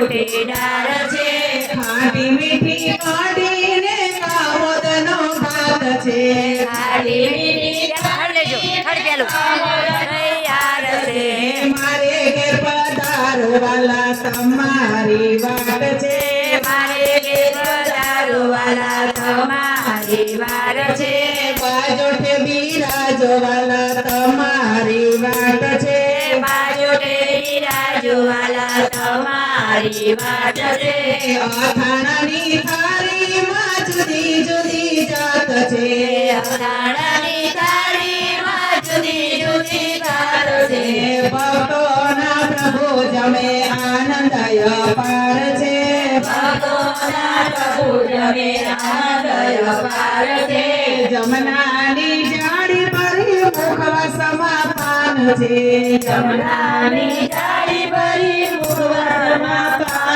મોટી ડાર છે. ખાટી મીઠી કાઢીને કાવતનો ભાત છે. ખાટી મીઠી ડાળ લેજો પેલું. તૈયાર છે. મારે ઘેર પધારો વાલા તમારી વાત છે. મારે ઘેર પધારવાલા તમારી વાર છે. બાજોઠે બિરાજો વાલા તમારી વાત છે. બિરાજવાલા તમારી વાત છે. અથાણાની થાળીમાં જુદી જુદી જાત છે. અથાણાની થાળીમાં જુદી જુદી જાત છે. ભક્તોના પ્રભુ જમે આનંદ અપાર છે. ભગવાનના પ્રભુ જમે આનંદ અપાર છે. જમનાની જાડી ભરી મુખવાસમાં પાન છે. જમનાની થાળી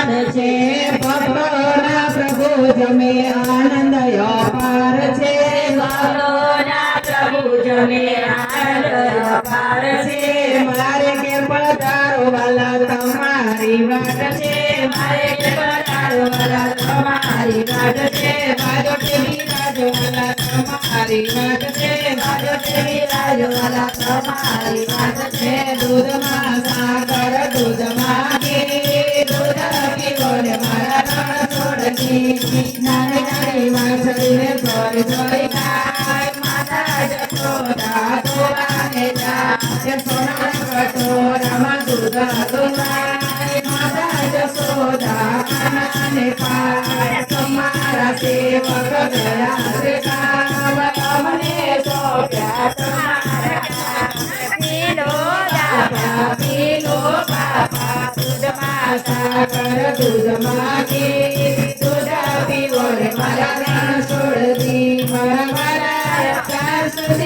મુખવાસમાં છે ભક્તોના પ્રભુ જમે આનંદ અપાર છે. ભગવાનના પ્રભુ જમે આનંદ અપાર છે. મારે કે પધારો વાલા તમારી વાત છે. મારે પધારવાલા તમારી વાત છે. બાજો કે રાજો વાલા તમારી વાત છે. બાજો તેરી વાલા તમારી વાત છે. દૂધમાં સાકર દૂધમાં તમારા સેવક ગયા રે કામ તમને સોંપ્યા તમારા પીલો દાદા સુધી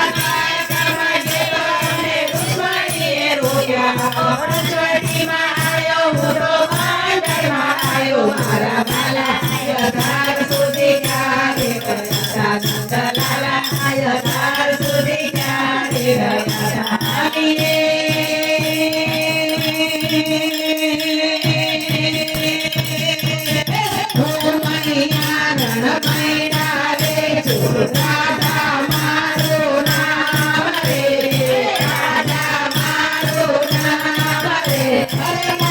Hare Hare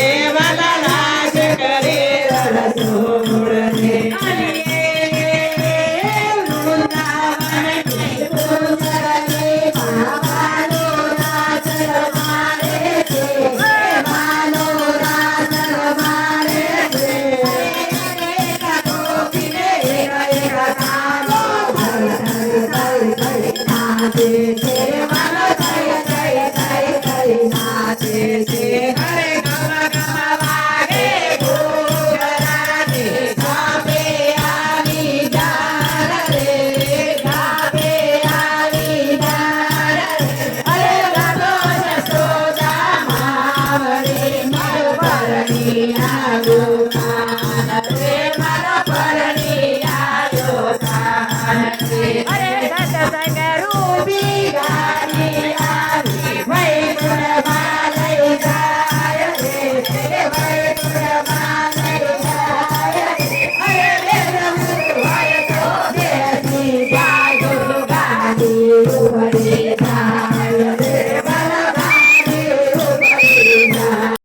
Thank you.